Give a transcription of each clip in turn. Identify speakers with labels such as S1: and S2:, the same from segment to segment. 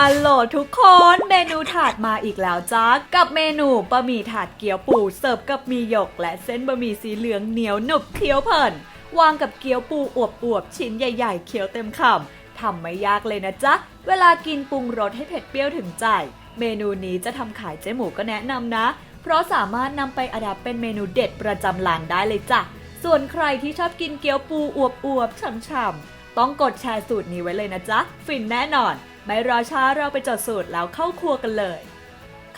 S1: ฮัลโหลทุกคนเมนูถาดมาอีกแล้วจ้ากับเมนูบะหมี่ถาดเกี๊ยวปูเสิร์ฟกับมีหยก และเส้นบะหมี่สีเหลืองเหนียวหนุบเคี้ยวเพลินวางกับเกี๊ยวปูอวบๆชิ้นใหญ่ ๆ เคี้ยวเต็มคำทำไม่ยากเลยนะจ๊ะ เวลากินปรุงรสให้เผ็ดเปรี้ยวถึงใจ เมนูนี้จะทำขายเจ๊หมูก็แนะนำนะ เพราะสามารถนำไปอดับเป็นเมนูเด็ดประจำร้านได้เลยจ้ะส่วนใครที่ชอบกินเกี๊ยวปูอวบๆฉ่ำๆต้องกดแชร์สูตรนี้ไว้เลยนะจ๊ะฟินแน่นอน ไม่รอช้าเราไปจดสูตรแล้วเข้าครัวกันเลย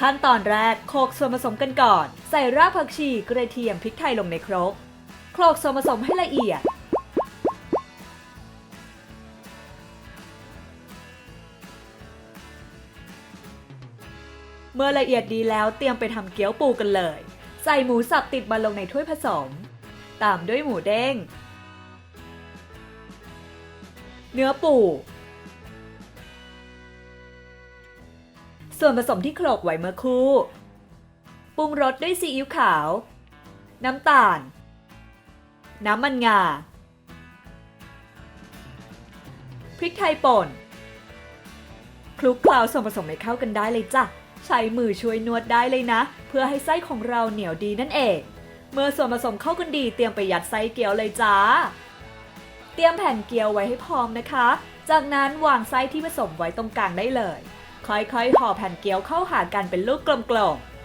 S1: ขั้นตอนแรกโขลกส่วนผสมกันก่อน ใส่รากผักชีกระเทียมพริกไทยลงในครกโขลกส่วนผสมให้ละเอียด เมื่อละเอียดดีแล้วเตรียมไปทำเกี๊ยวปูกันเลย ใส่หมูสับติดมาลงในถ้วยผสม ตามด้วยหมูเด้ง เนื้อปู ส่วนผสมที่โขลกไว้เมื่อครู่ ปรุงรสด้วยซีอิ๊วขาว น้ำตาล น้ำมันงา พริกไทยป่น คลุกเคล้าส่วนผสมให้เข้ากันได้เลยจ้ะ ใช้มือช่วยนวดได้เลยนะ เพื่อให้ไส้ของเราเหนียวดีนั่นเอง เมื่อส่วนผสมเข้ากันดีเตรียมไปยัดไส้เกี๊ยวเลยจ้า เตรียมแผ่นเกี๊ยวไว้ให้พร้อมนะคะ จากนั้นวางไส้ที่ผสมไว้ตรงกลางได้เลย ค่อยๆห่อแผ่นเกี๊ยวเข้าหากันเป็นลูกกลมๆ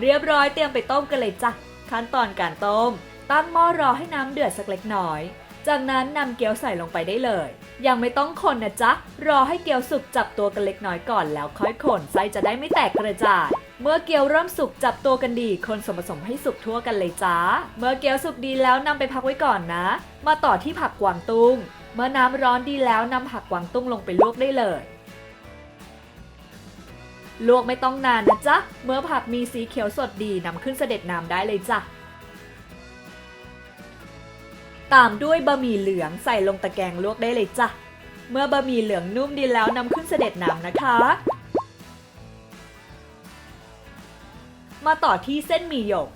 S1: เรียบร้อยเตรียมไปต้มกันเลยจ้ะ ขั้นตอนการต้ม ตั้งหม้อรอให้น้ำเดือดสักเล็กน้อย จากนั้นนำเกี๊ยวใส่ลงไปได้เลย ยังไม่ต้องคนนะจ๊ะ รอให้เกี๊ยวสุกจับตัวกันเล็กน้อยก่อนแล้วค่อยคนไส้จะได้ไม่แตกกระจาย เมื่อเกี๊ยวเริ่มสุกจับตัวกันดี คนส่วนผสมให้สุกทั่วกันเลยจ้า เมื่อเกี๊ยวสุกดีแล้วนำไปพักไว้ก่อนนะ มาต่อที่ผักกวางตุ้ง เมื่อน้ำร้อนดีแล้วนำผักกวางตุ้งลงไปลวกได้เลย ลวกไม่ต้องนานนะจ๊ะ เมื่อผักมีสีเขียวสดดีนำขึ้นเสด็จน้ำได้เลยจ้ะ ตามด้วยบะหมี่เหลืองใส่ลงตะแกรงลวกได้เลยจ้ะ เมื่อบะหมี่เหลืองนุ่มดีแล้วนำขึ้นเสด็จน้ำนะคะ มาต่อที่เส้นหมี่หยก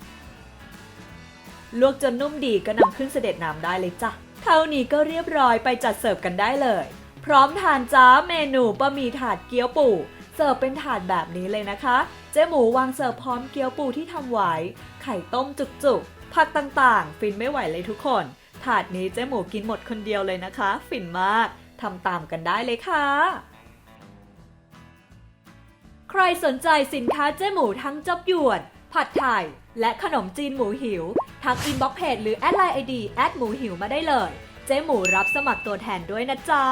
S1: ลวกจนนุ่มดีก็นำขึ้นเสด็จน้ำได้เลยจ้ะ เท่านี้ก็เรียบร้อยไปจัดเสิร์ฟกันได้เลย พร้อมทานจ้าเมนูบะหมี่ถาดเกี๊ยวปูเสิร์ฟเป็นถาดแบบนี้เลยนะคะ เจ๊หมูวางเสิร์ฟพร้อมเกี๊ยวปูที่ทำไว้ ไข่ต้มจุกๆ ผักต่างๆ ฟินไม่ไหวเลยทุกคน ถาดนี้เจ๊หมูกินหมดคนเดียวเลยนะคะ ฟินมากทำตามกันได้เลยค่ะ ใครสนใจสินค้าเจ๊หมูทั้งจบหยวน ผัดไทย และขนมจีนหมูหิว ทักอินบ็อกเพจหรือแอดไลน์ไอดีแอดหมูหิวมาได้เลย เจ๊หมูรับสมัครตัวแทนด้วยนะจ๊ะ